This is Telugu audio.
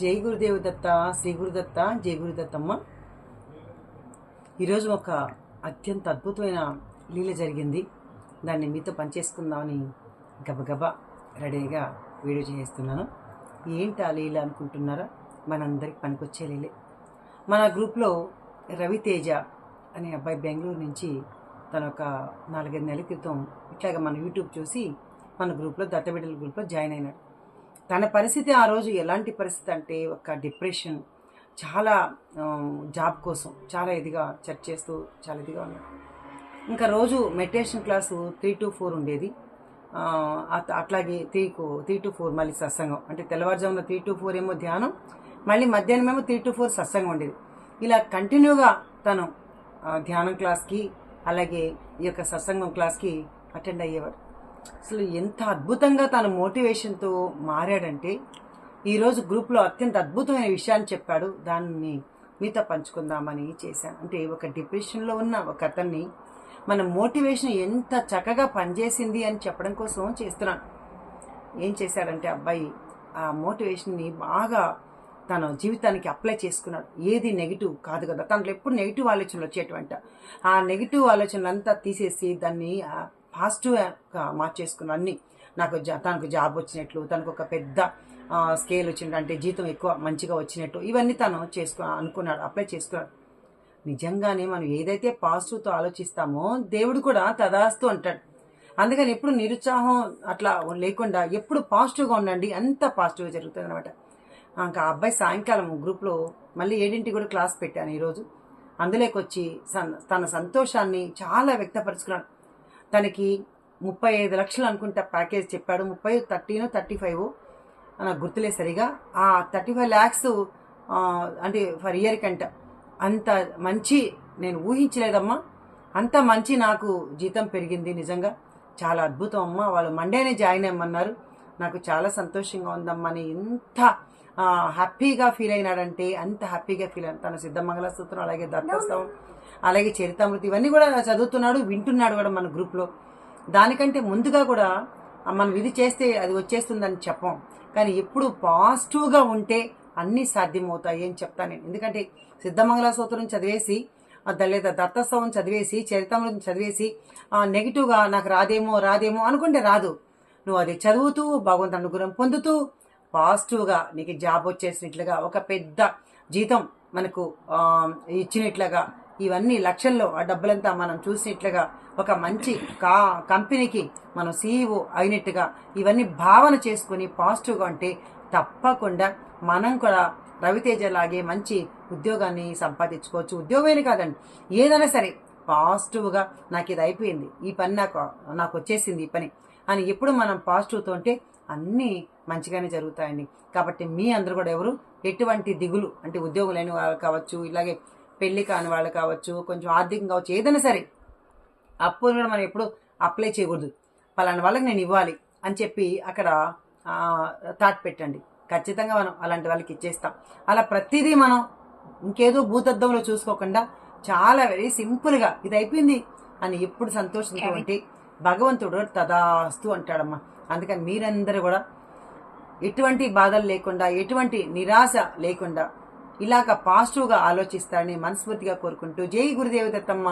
జై గురుదేవ్ దత్త శ్రీ గురుదత్త జై గురుదత్తమ్మ ఈరోజు ఒక అత్యంత అద్భుతమైన లీల జరిగింది. దాన్ని మీతో పనిచేసుకుందామని గబగబా రెడీగా వీడియో చేస్తున్నాను. ఏంటి ఆ లీల అనుకుంటున్నారా? మనందరికి పనికొచ్చే లీలే. మన గ్రూప్లో రవితేజ అనే అబ్బాయి బెంగళూరు నుంచి తన ఒక నాలుగైదు నెలల క్రితం ఇట్లాగ మన యూట్యూబ్ చూసి మన గ్రూప్లో దత్తబిడ్డల గ్రూప్లో జాయిన్ అయినాడు. తన పరిస్థితి ఆ రోజు ఎలాంటి పరిస్థితి అంటే ఒక డిప్రెషన్. చాలా జాబ్ కోసం చాలా ఇదిగా చర్చ చేస్తూ చాలా ఇదిగా ఉన్నాడు. ఇంకా రోజు meditation class three to four ఉండేది. అట్లాగే త్రీకు త్రీ టు ఫోర్ మళ్ళీ సత్సంగం. అంటే తెల్లవారుజామున త్రీ టు ఫోర్ ఏమో ధ్యానం మళ్ళీ మధ్యాహ్నం ఏమో త్రీ టు ఫోర్ సత్సంగం ఉండేది. ఇలా కంటిన్యూగా తను ధ్యానం క్లాస్కి అలాగే ఈ యొక్క సత్సంగం క్లాస్కి అటెండ్ అయ్యేవాడు. అసలు ఎంత అద్భుతంగా తన మోటివేషన్తో మారాడంటే ఈరోజు గ్రూప్లో అత్యంత అద్భుతమైన విషయాన్ని చెప్పాడు. దాన్ని మీతో పంచుకుందామని చేశాను. అంటే ఒక డిప్రెషన్లో ఉన్న ఒక అతన్ని మన మోటివేషన్ ఎంత చక్కగా పనిచేసింది అని చెప్పడం కోసం చేస్తున్నాను. ఏం చేశాడంటే అబ్బాయి ఆ మోటివేషన్ని బాగా తన జీవితానికి అప్లై చేసుకున్నాడు. ఏది నెగిటివ్ కాదు కదా. తనలో ఎప్పుడు నెగిటివ్ ఆలోచనలు వచ్చేటువంటి. ఆ నెగిటివ్ ఆలోచనలు అంతా తీసేసి దాన్ని పాజిటివ్గా మార్చేసుకున్న అన్ని. నాకు జా తనకు జాబ్ వచ్చినట్లు తనకు ఒక పెద్ద స్కేల్ వచ్చినట్టు అంటే జీతం ఎక్కువ మంచిగా వచ్చినట్టు ఇవన్నీ తను చేసుకో అనుకున్నాడు అప్లై చేసుకున్నాడు. నిజంగానే మనం ఏదైతే పాజిటివ్తో ఆలోచిస్తామో దేవుడు కూడా తదాస్తూ అంటాడు. అందుకని ఎప్పుడు నిరుత్సాహం అట్లా లేకుండా ఎప్పుడు పాజిటివ్గా ఉండండి అంత పాజిటివ్గా జరుగుతుంది అనమాట ఇంకా ఆ అబ్బాయి సాయంకాలం గ్రూప్లో మళ్ళీ ఏడింటికి కూడా క్లాస్ పెట్టాను ఈరోజు. అందులోకి వచ్చి సన్- తన సంతోషాన్ని చాలా వ్యక్తపరుచుకున్నాడు. తనకి ముప్పై ఐదు లక్షలు అనుకుంటా ప్యాకేజ్ చెప్పాడు. ముప్పై థర్టీను థర్టీ ఫైవ్ నాకు గుర్తులే సరిగా. ఆ థర్టీ ఫైవ్ ల్యాక్స్ అంటే ఫర్ ఇయర్ కంట అంత మంచి నేను ఊహించలేదమ్మా. అంత మంచి నాకు జీతం పెరిగింది నిజంగా. చాలా అద్భుతం అమ్మ. వాళ్ళు మండేనే జాయిన్ అయ్యమన్నారు. నాకు చాలా సంతోషంగా ఉందమ్మా. అని ఇంత హ్యాపీగా ఫీల్ అయినాడంటే అంత హ్యాపీగా ఫీల్ అయిన తన సిద్ధమంగళ సూత్రం అలాగే దత్తస్తవం అలాగే చరితామృతి ఇవన్నీ కూడా చదువుతున్నాడు వింటున్నాడు కూడా మన గ్రూప్లో దానికంటే ముందుగా కూడా మనం ఇది చేస్తే అది వచ్చేస్తుందని చెప్పం. కానీ ఎప్పుడు పాజిటివ్గా ఉంటే అన్నీ సాధ్యమవుతాయి అని చెప్తాను నేను. ఎందుకంటే సిద్ధమంగళ సూత్రం చదివేసి ఆ లేదా దత్తస్తవం చదివేసి చరితామృతం చదివేసి ఆ, నెగిటివ్గా నాకు రాదేమో రాదేమో అనుకుంటే రాదు. నువ్వు అది చదువుతూ భగవంతు అనుగ్రహం పొందుతూ పాజిటివ్గా నీకు జాబ్ వచ్చేసినట్లుగా ఒక పెద్ద జీతం మనకు ఇచ్చినట్లుగా ఇవన్నీ లక్షల్లో ఆ డబ్బులంతా మనం చూసినట్లుగా ఒక మంచి కా కంపెనీకి మనం సీఈఓ అయినట్టుగా ఇవన్నీ భావన చేసుకుని పాజిటివ్గా ఉంటే తప్పకుండా మనం కూడా రవితేజ లాగే మంచి ఉద్యోగాన్ని సంపాదించుకోవచ్చు. ఉద్యోగమే కాదండి. ఏదైనా సరే పాజిటివ్గా నాకు ఇది అయిపోయింది ఈ పని నాకు నాకు వచ్చేసింది ఈ పని. అని ఎప్పుడు మనం పాజిటివ్తో ఉంటే అన్నీ మంచిగానే జరుగుతాయండి. కాబట్టి మీ అందరూ కూడా ఎవరు ఎటువంటి దిగులు అంటే ఉద్యోగం లేని వాళ్ళు కావచ్చు ఇలాగే పెళ్ళి కాని వాళ్ళు కావచ్చు కొంచెం ఆర్థికంగా కావచ్చు ఏదైనా సరే అప్పులు కూడా మనం ఎప్పుడు అప్లై చేయకూడదు. పలానా వాళ్ళకి నేను ఇవ్వాలి అని చెప్పి అక్కడ థాట్ పెట్టండి. ఖచ్చితంగా మనం అలాంటి వాళ్ళకి ఇచ్చేస్తాం. అలా ప్రతిదీ మనం ఇంకేదో భూతద్దంలో చూసుకోకుండా చాలా వెరీ సింపుల్గా ఇది అయిపోయింది అని ఎప్పుడు సంతోషంతో ఉంటే భగవంతుడు తదాస్తు అంటాడమ్మా. అందుకని మీరందరూ కూడా ఎటువంటి బాధలు లేకుండా ఎటువంటి నిరాశ లేకుండా ఇలాగ పాజిటివ్గా ఆలోచిస్తారని మనస్ఫూర్తిగా కోరుకుంటూ జై గురుదేవి దత్తమ్మ